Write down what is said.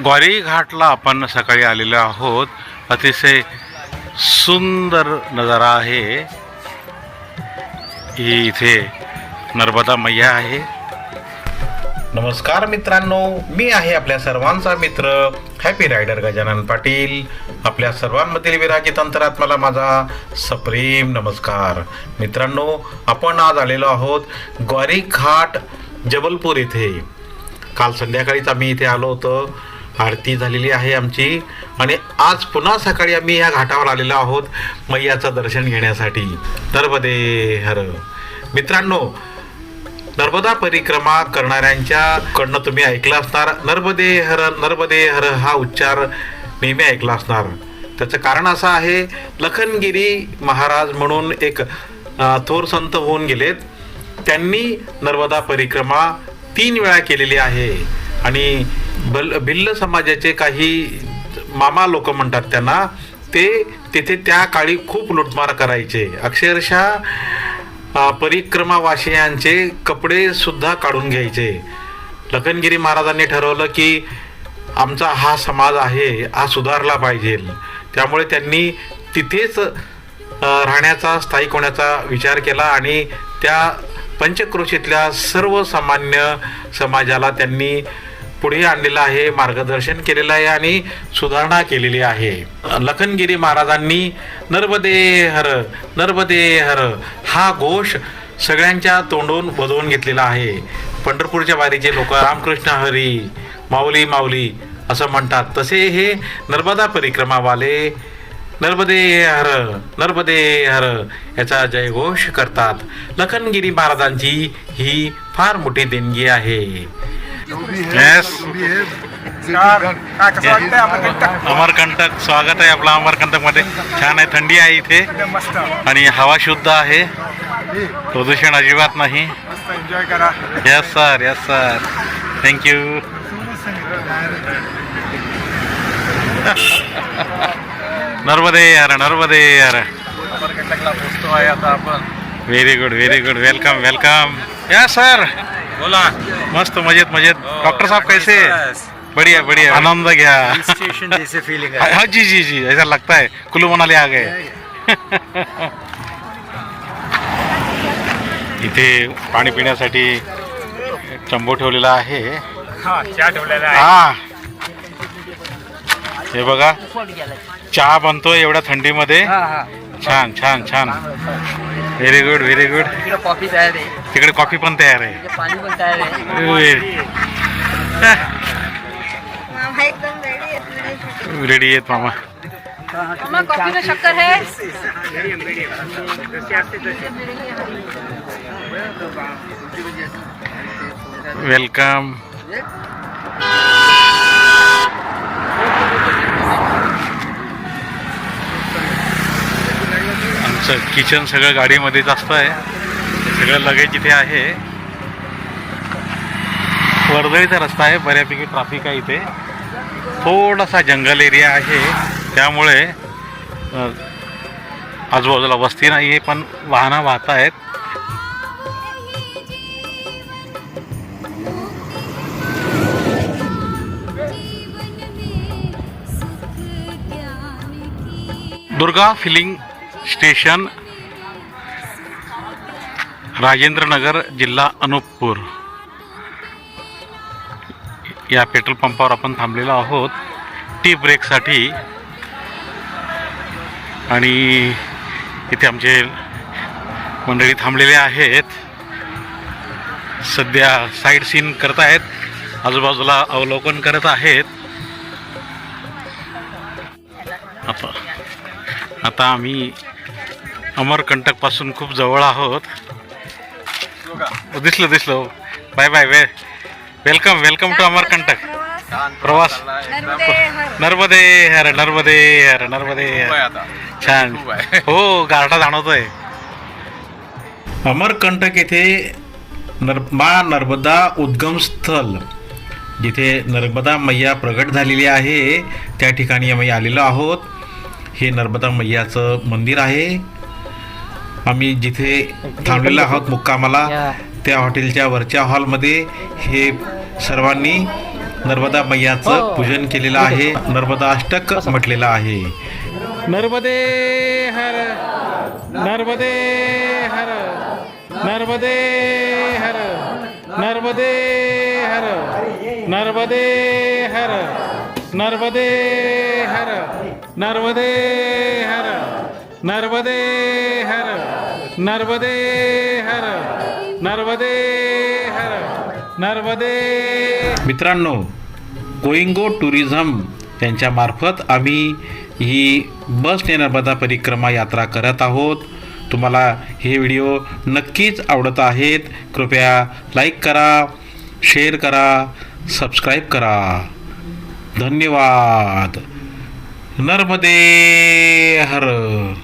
ग्वारी घाटला आपण सकाळी आलेलो आहोत. अतिशय सुंदर नजारा आहे. ही इथे नर्मदा मैया आहे. नमस्कार मित्रांनो मी आहे आपल्या सर्वांचा मित्र हॅपी रायडर गजानन पाटील. आपल्या सर्वांमधील विराजित अंतरात्माला माझा सप्रेम नमस्कार. मित्रांनो आपण आज आलेलो आहोत ग्वारी घाट जबलपूर इथे. काल संध्याकाळीच आम्ही इथे आलो होतो. आरती झालेली आहे आमची. आणि आज पुन्हा सकाळी आम्ही या घाटावर आलेलो आहोत मैयाचं दर्शन घेण्यासाठी. नर्मदे हर. मित्रांनो नर्मदा परिक्रमा करणाऱ्यांच्या कडनं तुम्ही ऐकलं असणार. नर्मदे हर नर्मदे हर हा उच्चार नेहमी ऐकला असणार. त्याचं कारण असं आहे लखनगिरी महाराज म्हणून एक थोर संत होऊन गेलेत. त्यांनी नर्मदा परिक्रमा तीन वेळा केलेली आहे. आणि बल भिल्ल समाजाचे काही मामा लोक म्हणतात त्यांना ते तिथे त्या काळी खूप लुटमार करायचे. अक्षरशः परिक्रमावासियांचे कपडे सुद्धा काढून घ्यायचे. लखनगिरी महाराजांनी ठरवलं की आमचा हा समाज आहे हा सुधारला पाहिजे. त्यामुळे त्यांनी तिथेच राहण्याचा स्थायिक होण्याचा विचार केला आणि त्या पंचक्रोशीतल्या सर्वसामान्य समाजाला त्यांनी पुढे आणलेलं आहे मार्गदर्शन केलेलं आहे आणि सुधारणा केलेली आहे. लखनगिरी महाराजांनी नर्मदे हर नर्मदे हर हा घोष सगळ्यांच्या तोंडून बजवून घेतलेला आहे. पंढरपूरच्या वारीचे लोक रामकृष्ण हरी माऊली माऊली असं म्हणतात. तसे हे नर्मदा परिक्रमावाले नर्मदे हर नर्मदे हर याचा जयघोष करतात. लखनगिरी महाराजांची ही फार मोठी देणगी आहे. अमरकंटक स्वागत आहे आपलं अमरकंटकमध्ये छान आहे थंडी आहे इथे. आणि हवा शुद्ध आहे. प्रदूषण अजिबात नाही. मस्त एन्जॉय करा. Yes sir yes sir thank you Narmade हर नर्मदे आपण. Very good very good welcome welcome या सर बोला. मस्त मजेत मजेत. डॉक्टर साहब कैसे? बढ़िया बढ़िया. आनंद घ्या. स्टेशन जैसे फीलिंग हाँ हाँ, जी जी जी. ऐसा लगता है. कुल्लू मनाली आ गए. इथे पाणी पिण्यासाठी चंबू ठेवलेला आहे. हा चहा ठेवलेला आहे. हा. हे बघा. चहा बनतोय एवढ्या थंडीमध्ये. हा हा. छान छान छान. Very good very good coffee तयार आहे. तिकडे कॉफी पण तयार आहे. इकडे पाणी पण तयार आहे. मामा एकदम रेडी आहेत रेडी आहेत मामा. मामा कॉफी में शक्कर है वेलकम. आमचं किचन सगळं गाडीमध्येच असतं आहे. सगळं लगेज इथे आहे. वर्दळीचा रस्ता आहे बऱ्यापैकी ट्रॅफिक आहे इथे. थोडासा जंगल एरिया आहे. त्यामुळे आजूबाजूला वस्ती नाही आहे पण वाहनं वाहत आहेत. दुर्गा फिलिंग स्टेशन राजेंद्रनगर जिल्हा अनुपपूर. या पेट्रोल पंपावर आपण थांबलेलो आहोत. टी ब्रेकसाठी आणि इथे आमचे मंडळी थांबलेले आहेत. सध्या साईड सीन करत आहेत. आजूबाजूला अवलोकन करत आहेत. आता आता आम्ही अमरकंटकपासून खूप जवळ आहोत. दिसलं दिसलं bye by way welcome welcome to Amarkantak. प्रवास. नर्मदे हर. नर्मदे हर नर्मदे हर नर्मदे हर. छान. हो गारठा जाणवतोय. अमरकंटक येथे नर मा नर्मदा उद्गम स्थल जिथे नर्मदा मैया प्रगट झालेली आहे त्या ठिकाणी आम्ही आलेलो आहोत. हे नर्मदा मैयाचं मंदिर आहे. आम्ही जिथे थांबलेलो आहोत मुक्कामाला त्या हॉटेलच्या वरच्या हॉलमध्ये हे सर्वांनी नर्मदा मैयाचं पूजन केलेलं आहे. नर्मदा अष्टक म्हटलेलं आहे. नर्मदे हर नर्मदे हर नर्मदे हर नर्मदे हर नर्मदे हर नर्मदे हर नर्मदे हर नर्मदे हर नर्मदे हर नर्मदे हर नर्मदे मित्रांनो कोइंगो टुरिझम यांच्यामार्फत आम्ही ही बसने नर्मदा परिक्रमा यात्रा करत आहोत. तुम्हाला हे व्हिडिओ नक्कीच आवडत आहेत. कृपया लाईक करा शेअर करा सबस्क्राईब करा. धन्यवाद. नर्मदे हर.